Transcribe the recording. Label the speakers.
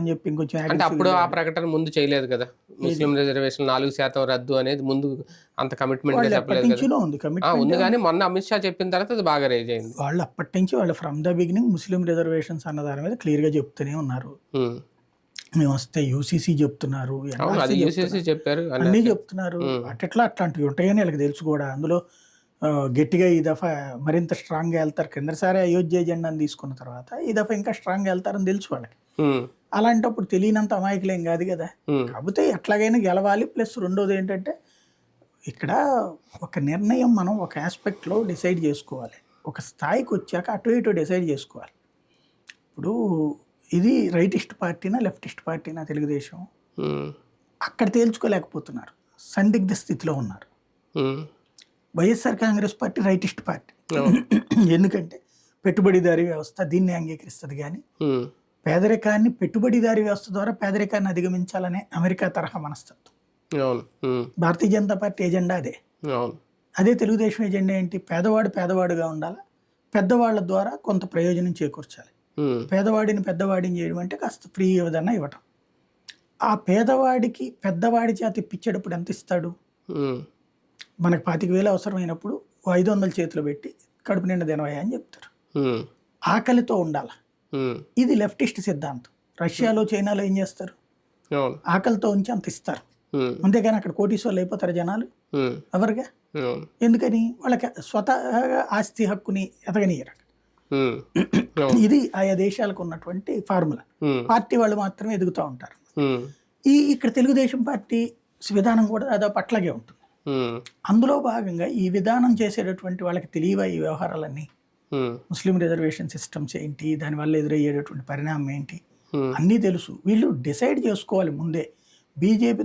Speaker 1: అని చెప్పి ఇంకొంచెం
Speaker 2: అంటే అప్పుడు ఆ ప్రకటన ముందు చేయలేదు కదా? ముస్లిం రిజర్వేషన్ నాలుగు శాతం రద్దు అనేది ముందు అంత కమిట్మెంట్ చెప్పలేదు
Speaker 1: ఉంది. కమిట్మెంట్
Speaker 2: ఉంది కానీ మొన్న అమిత్ షా చెప్పిన తర్వాత అది బాగా రేజ్ అయింది.
Speaker 1: వాళ్ళు అప్పటి నుంచి వాళ్ళు from the beginning Muslim reservations అన్న దాని మీద క్లియర్గా చెప్తూనే ఉన్నారు. మేము వస్తే యూసీసీ చెప్తున్నారు
Speaker 2: చెప్పారు
Speaker 1: అన్నీ చెప్తున్నారు. అట్లా అట్లాంటివి ఉంటాయని వీళ్ళకి తెలుసు కూడా. అందులో గట్టిగా ఈ దఫా మరింత స్ట్రాంగ్గా వెళ్తారు. కిందసారి అయోధ్య ఎజెండాని తీసుకున్న తర్వాత ఈ దఫా ఇంకా స్ట్రాంగ్గా వెళ్తారని తెలుసు వాళ్ళకి. అలాంటప్పుడు తెలియనంత అమాయకులేం కాదు కదా. కాకపోతే ఎట్లాగైనా గెలవాలి. ప్లస్ రెండోది ఏంటంటే ఇక్కడ ఒక నిర్ణయం మనం ఒక ఆస్పెక్ట్లో డిసైడ్ చేసుకోవాలి. ఒక స్థాయికి వచ్చాక అటు ఇటు డిసైడ్ చేసుకోవాలి. ఇప్పుడు ఇది రైటిస్ట్ పార్టీనా లెఫ్టిస్ట్ పార్టీనా తెలుగుదేశం? అక్కడ తేల్చుకోలేకపోతున్నారు. సందిగ్ధ స్థితిలో ఉన్నారు. YSR Congress party rightist party. ఎందుకంటే పెట్టుబడిదారీ వ్యవస్థ దీన్ని అంగీకరిస్తుంది కానీ పేదరికాన్ని పెట్టుబడిదారీ వ్యవస్థ ద్వారా పేదరికాన్ని అధిగమించాలనే అమెరికా తరహా మనస్తత్వం. భారతీయ జనతా పార్టీ ఎజెండా అదే. అదే తెలుగుదేశం ఎజెండా ఏంటి? పేదవాడు పేదవాడుగా ఉండాలి? పెద్దవాళ్ళ ద్వారా కొంత ప్రయోజనం చేకూర్చాలి. పేదవాడిని పెద్దవాడిని చేయడం అంటే కాస్త ఫ్రీ ఏదన్నా ఇవ్వటం. ఆ పేదవాడికి పెద్దవాడి చేత ఇప్పించేటప్పుడు ఎంత ఇస్తాడు? మనకు పాతిక వేలు అవసరమైనప్పుడు ఐదు వందలు చేతిలో పెట్టి కడుపు నిండా తినవయ్యా అని చెప్తారు. ఆకలితో ఉండాలి? ఇది లెఫ్టిస్ట్ సిద్ధాంతం. రష్యాలో చైనాలో ఏం చేస్తారు? ఆకలితో ఉంచి అంత ఇస్తారు. అంతేగాని అక్కడ కోటీశ్వర్లు అయిపోతారు జనాలు? ఎవరుగా? ఎందుకని? వాళ్ళకి స్వతహాగా ఆస్తి హక్కుని ఎదగనియరు ఇది ఆయా దేశాలకు ఉన్నటువంటి ఫార్ములా. పార్టీ వాళ్ళు మాత్రమే ఎదుగుతూ ఉంటారు. ఈ ఇక్కడ తెలుగుదేశం పార్టీ విధానం కూడా దాదాపు అట్లాగే ఉంటుంది. అందులో భాగంగా ఈ విధానం చేసేటటువంటి వాళ్ళకి తెలియవా ఈ వ్యవహారాలన్నీ? ముస్లిం రిజర్వేషన్ సిస్టమ్స్ ఏంటి దానివల్ల ఎదురయ్యేటటువంటి పరిణామం ఏంటి. అన్నీ తెలుసు. వీళ్ళు డిసైడ్ చేసుకోవాలి ముందే. బీజేపీ